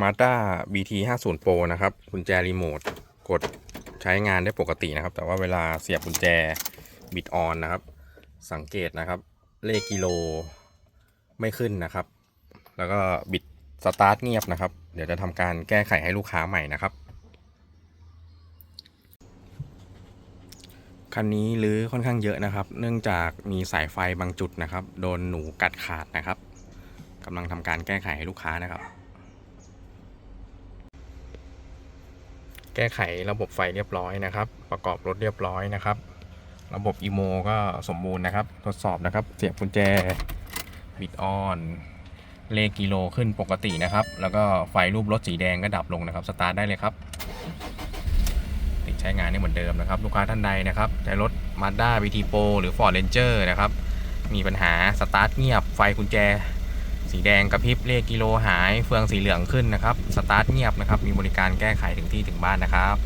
Mazda BT 5 0 Pro นะครับกุญแจรีโมทกดใช้งานได้ปกตินะครับ แต่ว่าเวลาเสียบกุญแจบิดออนนะครับ สังเกตนะครับ เลขกิโลไม่ขึ้นนะครับ แล้วก็บิดสตาร์ทเงียบนะครับ เดี๋ยวจะทำการแก้ไขให้ลูกค้าใหม่นะครับคันนี้รื้อค่อนข้างเยอะนะครับ เนื่องจากมีสายไฟบางจุดนะครับ โดนหนูกัดขาดนะครับกำลังทำการแก้ไขให้ลูกค้านะครับ แก้ไขระบบไฟเรียบร้อยนะครับ ประกอบรถเรียบร้อยนะครับ ระบบอีโมก็สมบูรณ์นะครับ ทดสอบนะครับ เสียบกุญแจบิดออนเลขกิโลขึ้นปกตินะครับ แล้วก็ไฟรูปรถสีแดงก็ดับลงนะครับ สตาร์ทได้เลยครับ ติดใช้งานได้เหมือนเดิมนะครับ ลูกค้าท่านใดนะครับใช้รถ Mazda BT Pro หรือ Ford Ranger นะครับ มีปัญหาสตาร์ทเงียบไฟกุญแจ สีแดงกระพริบเลขกิโลหาย เฟืองสีเหลืองขึ้นนะครับ สตาร์ทเงียบนะครับ มีบริการแก้ไขถึงที่ถึงบ้านนะครับ